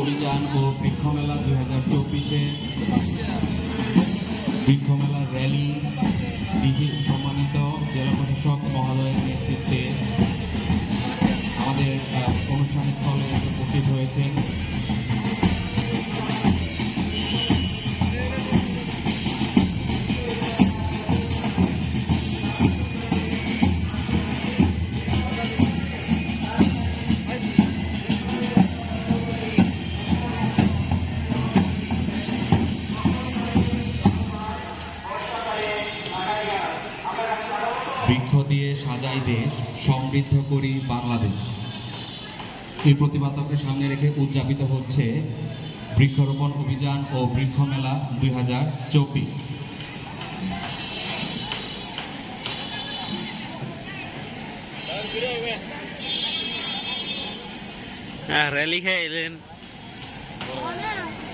অভিযান ও বৃক্ষমেলা দুই হাজার চব্বিশে বৃক্ষমেলার র্যালি ডিসি সম্মানিত জেলা প্রশাসক মহোদয়ের নেতৃত্বে সাজাই দেশ সমৃদ্ধ করি বাংলাদেশ। এই প্রতিপাদককে সামনে রেখে উদযাপিত হচ্ছে বৃক্ষরোপণ অভিযান ও বৃক্ষ মেলা দুই হাজার চব্বিশ। র্যালি খেয়ে এলেন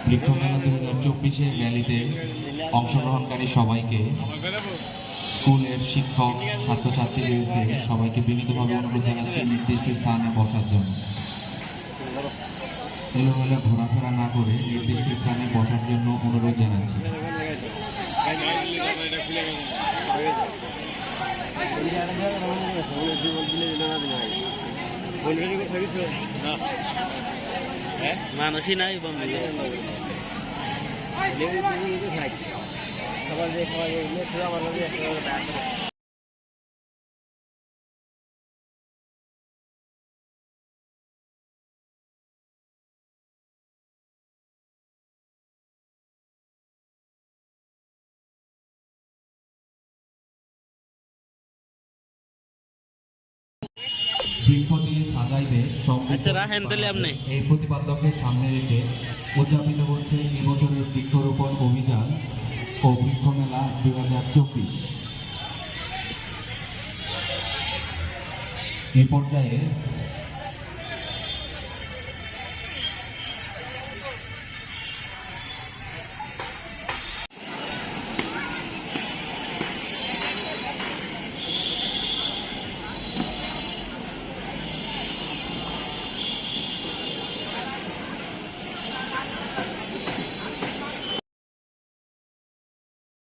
বৃক্ষ মেলা দুই হাজার চব্বিশের র্যালিতে অংশগ্রহণকারী সবাইকে স্কুলের শিক্ষক ছাত্রছাত্রীদেরকে সবাইকে বিনীতভাবে অনুরোধ জানাচ্ছি নির্দিষ্ট স্থানে বসার জন্য। এলোমেলো ঘোরাফেরা না করে নির্দিষ্ট স্থানে বসার জন্য অনুরোধ জানাচ্ছি। মানুষই নাই বন্ধু। বৃক্ষ দিয়ে সাজাই দেশ আচ্ছা, রাখেন তাহলে আপনি। এই প্রতিপাদ্যকে সামনে রেখে উদযাপিত হচ্ছে এবছরের বৃক্ষরোপণ অভিযান। ও বৃক্ষ মেলা দুই হাজার চব্বিশ। এ পর্যায়ে